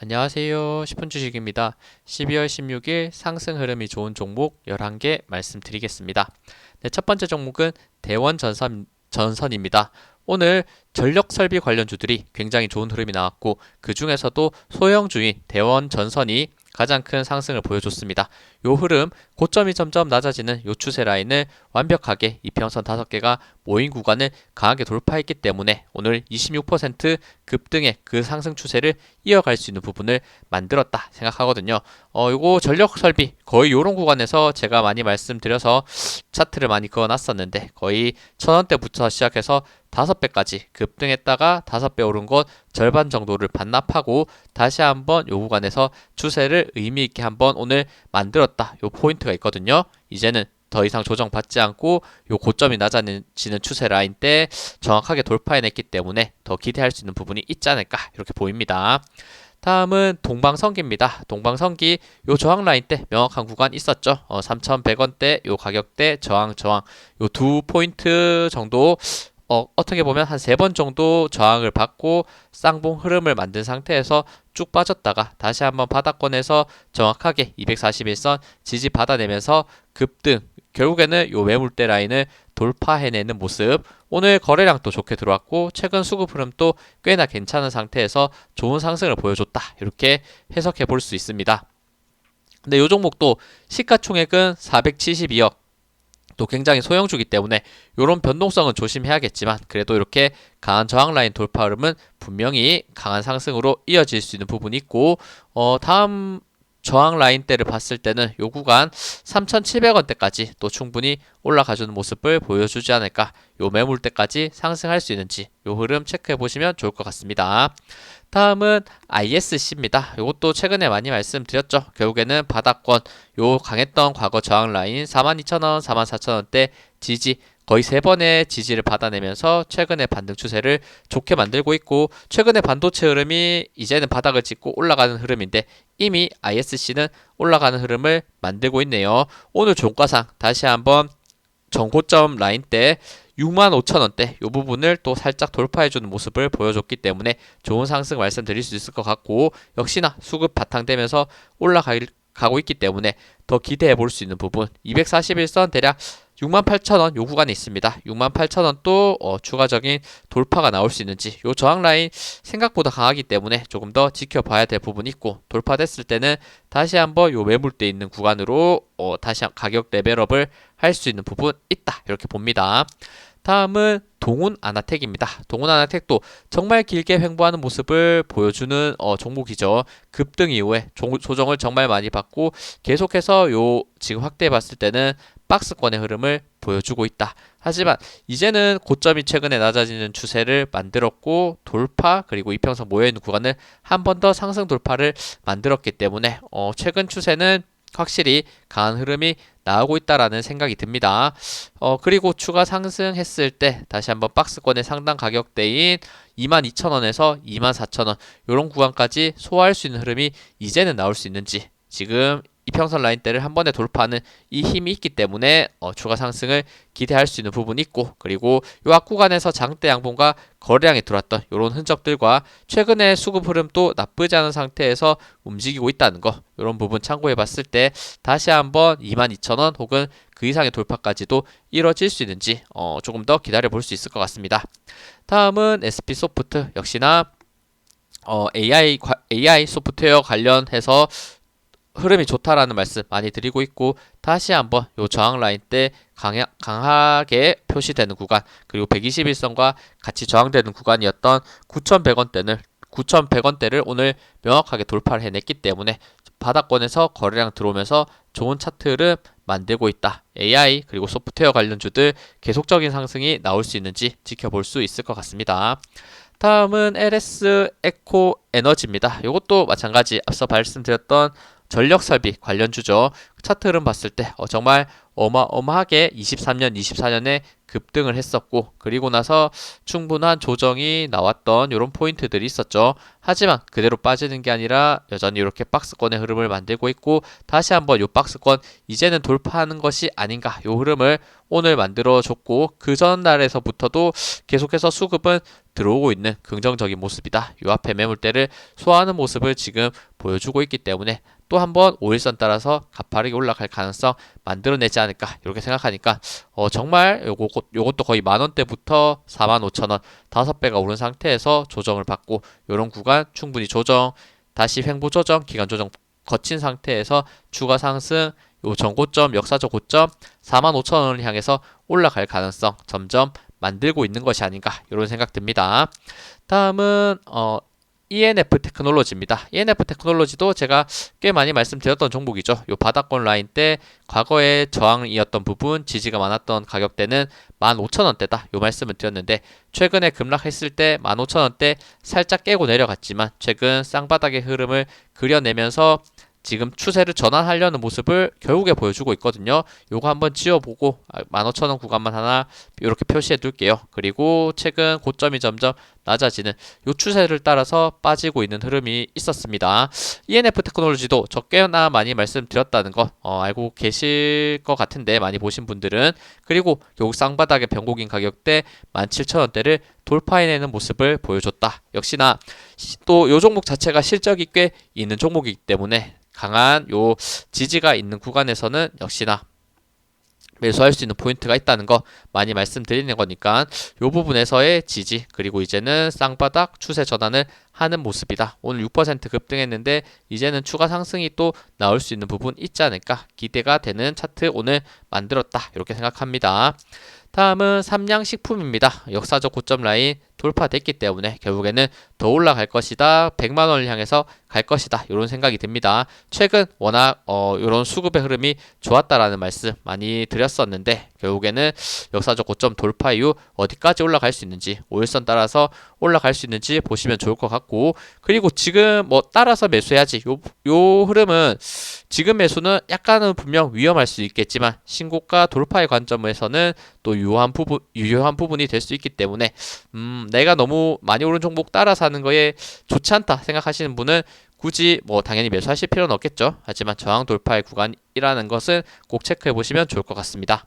안녕하세요. 10분 주식입니다. 12월 16일 상승 흐름이 좋은 종목 11개 말씀드리겠습니다. 네, 첫 번째 종목은 대원 전선, 전선입니다. 오늘 전력 설비 관련주들이 굉장히 좋은 흐름이 나왔고 그 중에서도 소형주인 대원 전선이 가장 큰 상승을 보여줬습니다. 요 흐름 고점이 점점 낮아지는 요 추세 라인을 완벽하게 이평선 5개가 모인 구간을 강하게 돌파했기 때문에 오늘 26% 급등의 그 상승 추세를 이어갈 수 있는 부분을 만들었다 생각하거든요. 어, 요거 전력 설비 거의 요런 구간에서 제가 많이 말씀드려서 차트를 많이 그어놨었는데 거의 천 원대부터 시작해서 다섯 배까지 급등했다가 다섯 배 오른 것 절반 정도를 반납하고 다시 한번 요 구간에서 추세를 의미 있게 한번 오늘 만들었다. 요 포인트가 있거든요. 이제는 더 이상 조정받지 않고 요 고점이 낮아지는 추세 라인 때 정확하게 돌파해냈기 때문에 더 기대할 수 있는 부분이 있지 않을까 이렇게 보입니다. 다음은 동방성기입니다. 동방성기 요 저항 라인 때 명확한 구간 있었죠. 어, 3,100원대 요 가격대 저항 저항 요 두 포인트 정도 어, 어떻게 보면 한 세 번 정도 저항을 받고 쌍봉 흐름을 만든 상태에서 쭉 빠졌다가 다시 한번 바닥권에서 정확하게 241선 지지 받아내면서 급등 결국에는 요 매물대 라인을 돌파해내는 모습 오늘 거래량도 좋게 들어왔고 최근 수급 흐름도 꽤나 괜찮은 상태에서 좋은 상승을 보여줬다 이렇게 해석해 볼 수 있습니다. 근데 요 종목도 시가총액은 472억 또 굉장히 소형주기 때문에 이런 변동성은 조심해야겠지만 그래도 이렇게 강한 저항 라인 돌파 흐름은 분명히 강한 상승으로 이어질 수 있는 부분이 있고 어 다음 저항 라인대를 봤을 때는 요 구간 3,700원대까지 또 충분히 올라가주는 모습을 보여주지 않을까 요 매물대까지 상승할 수 있는지 요 흐름 체크해 보시면 좋을 것 같습니다. 다음은 ISC입니다. 이것도 최근에 많이 말씀드렸죠. 결국에는 바닥권 요 강했던 과거 저항 라인 42,000원, 44,000원대 지지 거의 세 번의 지지를 받아내면서 최근의 반등 추세를 좋게 만들고 있고 최근의 반도체 흐름이 이제는 바닥을 찍고 올라가는 흐름인데 이미 ISC는 올라가는 흐름을 만들고 있네요. 오늘 종가상 다시 한번 전고점 라인 때 65,000원대 이 부분을 또 살짝 돌파해주는 모습을 보여줬기 때문에 좋은 상승 말씀드릴 수 있을 것 같고 역시나 수급 바탕되면서 올라가고 있기 때문에 더 기대해 볼 수 있는 부분 241선 대략 68,000원 요 구간에 있습니다. 68,000원 또 어, 추가적인 돌파가 나올 수 있는지 요 저항 라인 생각보다 강하기 때문에 조금 더 지켜봐야 될 부분이 있고 돌파됐을 때는 다시 한번 요 매물대 있는 구간으로 어, 다시 가격 레벨업을 할 수 있는 부분 있다 이렇게 봅니다. 다음은 동훈 아나텍입니다. 동훈 아나텍도 정말 길게 횡보하는 모습을 보여주는 어, 종목이죠. 급등 이후에 조, 조정을 정말 많이 받고 계속해서 요 지금 확대해 봤을 때는 박스권의 흐름을 보여주고 있다. 하지만 이제는 고점이 최근에 낮아지는 추세를 만들었고 돌파 그리고 이평선 모여있는 구간을 한 번 더 상승 돌파를 만들었기 때문에 어, 최근 추세는 확실히 강한 흐름이 나오고 있다라는 생각이 듭니다. 어, 그리고 추가 상승했을 때 다시 한번 박스권의 상당 가격대인 22,000원에서 24,000원 이런 구간까지 소화할 수 있는 흐름이 이제는 나올 수 있는지 지금 이평선 라인대를 한 번에 돌파하는 이 힘이 있기 때문에 어, 추가 상승을 기대할 수 있는 부분이 있고 그리고 요 앞구간에서 장대 양봉과 거래량이 들어왔던 이런 흔적들과 최근에 수급 흐름도 나쁘지 않은 상태에서 움직이고 있다는 거 이런 부분 참고해 봤을 때 다시 한번 22,000원 혹은 그 이상의 돌파까지도 이뤄질 수 있는지 어, 조금 더 기다려 볼 수 있을 것 같습니다. 다음은 SP 소프트 역시나 어, AI AI 소프트웨어 관련해서 흐름이 좋다라는 말씀 많이 드리고 있고 다시 한번 요 저항 라인 때 강하, 강하게 표시되는 구간 그리고 121선과 같이 저항되는 구간이었던 9,100원대를 9,100원대를 오늘 명확하게 돌파를 해냈기 때문에 바닥권에서 거래량 들어오면서 좋은 차트를 만들고 있다. AI 그리고 소프트웨어 관련주들 계속적인 상승이 나올 수 있는지 지켜볼 수 있을 것 같습니다. 다음은 LS 에코 에너지입니다. 이것도 마찬가지 앞서 말씀드렸던 전력 설비 관련주죠. 차트 흐름 봤을 때 어, 정말 어마어마하게 23년, 24년에 급등을 했었고 그리고 나서 충분한 조정이 나왔던 이런 포인트들이 있었죠. 하지만 그대로 빠지는 게 아니라 여전히 이렇게 박스권의 흐름을 만들고 있고 다시 한번 이 박스권 이제는 돌파하는 것이 아닌가 이 흐름을 오늘 만들어 줬고 그 전날에서부터도 계속해서 수급은 들어오고 있는 긍정적인 모습이다. 이 앞에 매물대를 소화하는 모습을 지금 보여주고 있기 때문에 또 한번 5일선 따라서 가파르게 올라갈 가능성 만들어내지 않을까 이렇게 생각하니까 어 정말 요거 요것도 거의 만 원대부터 4만 5천 원 다섯 배가 오른 상태에서 조정을 받고 요런 구간 충분히 조정 다시 횡보 조정 기간 조정 거친 상태에서 추가 상승 요 전고점 역사적 고점 4만 5천 원을 향해서 올라갈 가능성 점점 만들고 있는 것이 아닌가 이런 생각 듭니다. 다음은 어 ENF 테크놀로지입니다. ENF 테크놀로지도 제가 꽤 많이 말씀드렸던 종목이죠. 요 바닥권 라인 때 과거에 저항이었던 부분, 지지가 많았던 가격대는 15,000원대다. 요 말씀을 드렸는데 최근에 급락했을 때 15,000원대 살짝 깨고 내려갔지만 최근 쌍바닥의 흐름을 그려내면서 지금 추세를 전환하려는 모습을 결국에 보여주고 있거든요. 요거 한번 지워보고 15,000원 구간만 하나 이렇게 표시해 둘게요. 그리고 최근 고점이 점점 낮아지는 요 추세를 따라서 빠지고 있는 흐름이 있었습니다. ENF 테크놀로지도 저 꽤나 많이 말씀드렸다는 거 어, 알고 계실 것 같은데 많이 보신 분들은 그리고 결국 쌍바닥의 변곡인 가격대 17,000원대를 돌파해내는 모습을 보여줬다. 역시나 또 요 종목 자체가 실적이 꽤 있는 종목이기 때문에 강한 요 지지가 있는 구간에서는 역시나 매수할 수 있는 포인트가 있다는 거 많이 말씀드리는 거니까 요 부분에서의 지지 그리고 이제는 쌍바닥 추세 전환을 하는 모습이다. 오늘 6% 급등했는데 이제는 추가 상승이 또 나올 수 있는 부분 있지 않을까 기대가 되는 차트 오늘 만들었다 이렇게 생각합니다. 다음은 삼양식품입니다. 역사적 고점 라인 돌파됐기 때문에 결국에는 더 올라갈 것이다. 100만 원을 향해서 갈 것이다. 이런 생각이 듭니다. 최근 워낙 어 이런 수급의 흐름이 좋았다라는 말씀 많이 드렸었는데 결국에는 역사적 고점 돌파 이후 어디까지 올라갈 수 있는지 5일선 따라서 올라갈 수 있는지 보시면 좋을 것 같고 그리고 지금 뭐 따라서 매수해야지 요, 요 흐름은 지금 매수는 약간은 분명 위험할 수 있겠지만 신고가 돌파의 관점에서는 또 유효한 부분 유효한 부분이 될 수 있기 때문에 음 내가 너무 많이 오른 종목 따라 사는 거에 좋지 않다 생각하시는 분은 굳이 뭐 당연히 매수하실 필요는 없겠죠. 하지만 저항 돌파의 구간이라는 것은 꼭 체크해 보시면 좋을 것 같습니다.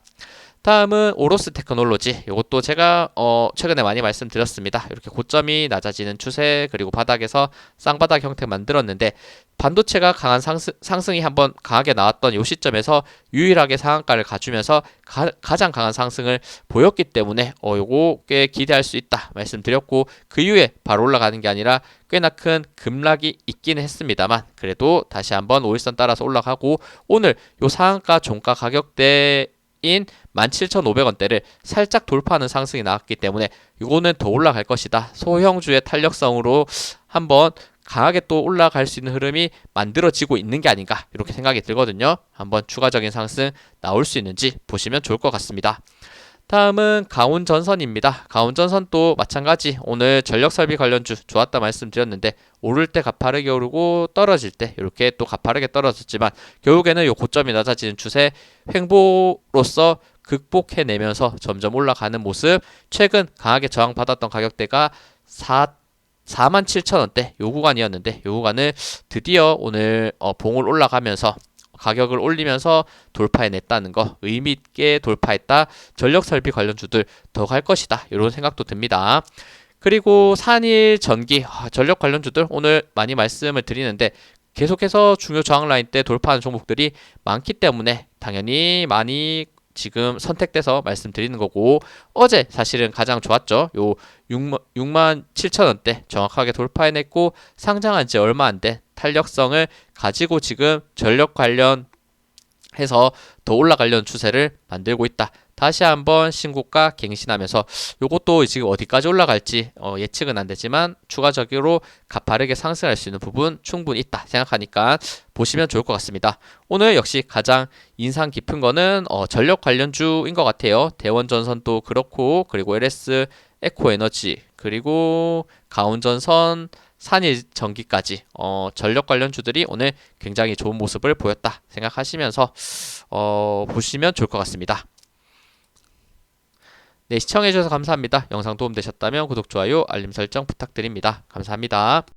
다음은 오로스 테크놀로지. 이것도 제가 어 최근에 많이 말씀드렸습니다. 이렇게 고점이 낮아지는 추세 그리고 바닥에서 쌍바닥 형태 만들었는데 반도체가 강한 상승, 상승이 한번 강하게 나왔던 이 시점에서 유일하게 상한가를 가주면서 가, 장 강한 상승을 보였기 때문에 어 요거 꽤 기대할 수 있다 말씀드렸고 그 이후에 바로 올라가는 게 아니라 꽤나 큰 급락이 있긴 했습니다만 그래도 다시 한번 5일선 따라서 올라가고 오늘 요 상한가 종가 가격대 인 17,500원대를 살짝 돌파하는 상승이 나왔기 때문에 이거는 더 올라갈 것이다. 소형주의 탄력성으로 한번 강하게 또 올라갈 수 있는 흐름이 만들어지고 있는 게 아닌가 이렇게 생각이 들거든요. 한번 추가적인 상승 나올 수 있는지 보시면 좋을 것 같습니다. 다음은 강운전선입니다. 강운전선 도 마찬가지. 오늘 전력설비 관련주 좋았다 말씀드렸는데 오를 때 가파르게 오르고 떨어질 때 이렇게 또 가파르게 떨어졌지만 결국에는 요 고점이 낮아지는 추세 횡보로서 극복해내면서 점점 올라가는 모습. 최근 강하게 저항받았던 가격대가 4 47,000원대 요 구간이었는데 요 구간을 드디어 오늘 어, 봉을 올라가면서 가격을 올리면서 돌파해냈다는 거 의미 있게 돌파했다. 전력 설비 관련 주들 더 갈 것이다. 이런 생각도 듭니다. 그리고 산일 전기 아, 전력 관련 주들 오늘 많이 말씀을 드리는데 계속해서 중요 저항 라인 때 돌파하는 종목들이 많기 때문에 당연히 많이 지금 선택돼서 말씀드리는 거고 어제 사실은 가장 좋았죠. 요 6만, 6만 7천 원대 정확하게 돌파해냈고 상장한 지 얼마 안 된 탄력성을 가지고 지금 전력 관련 해서 더 올라가려는 추세를 만들고 있다. 다시 한번 신고가 갱신하면서 이것도 지금 어디까지 올라갈지 어, 예측은 안 되지만 추가적으로 가파르게 상승할 수 있는 부분 충분히 있다 생각하니까 보시면 좋을 것 같습니다. 오늘 역시 가장 인상 깊은 거는 어, 전력 관련주인 것 같아요. 대원전선도 그렇고 그리고 LS 에코에너지 그리고 가온전선 산일 전기까지 어, 전력 관련주들이 오늘 굉장히 좋은 모습을 보였다 생각하시면서 어, 보시면 좋을 것 같습니다. 네, 시청해주셔서 감사합니다. 영상 도움되셨다면 구독, 좋아요, 알림 설정 부탁드립니다. 감사합니다.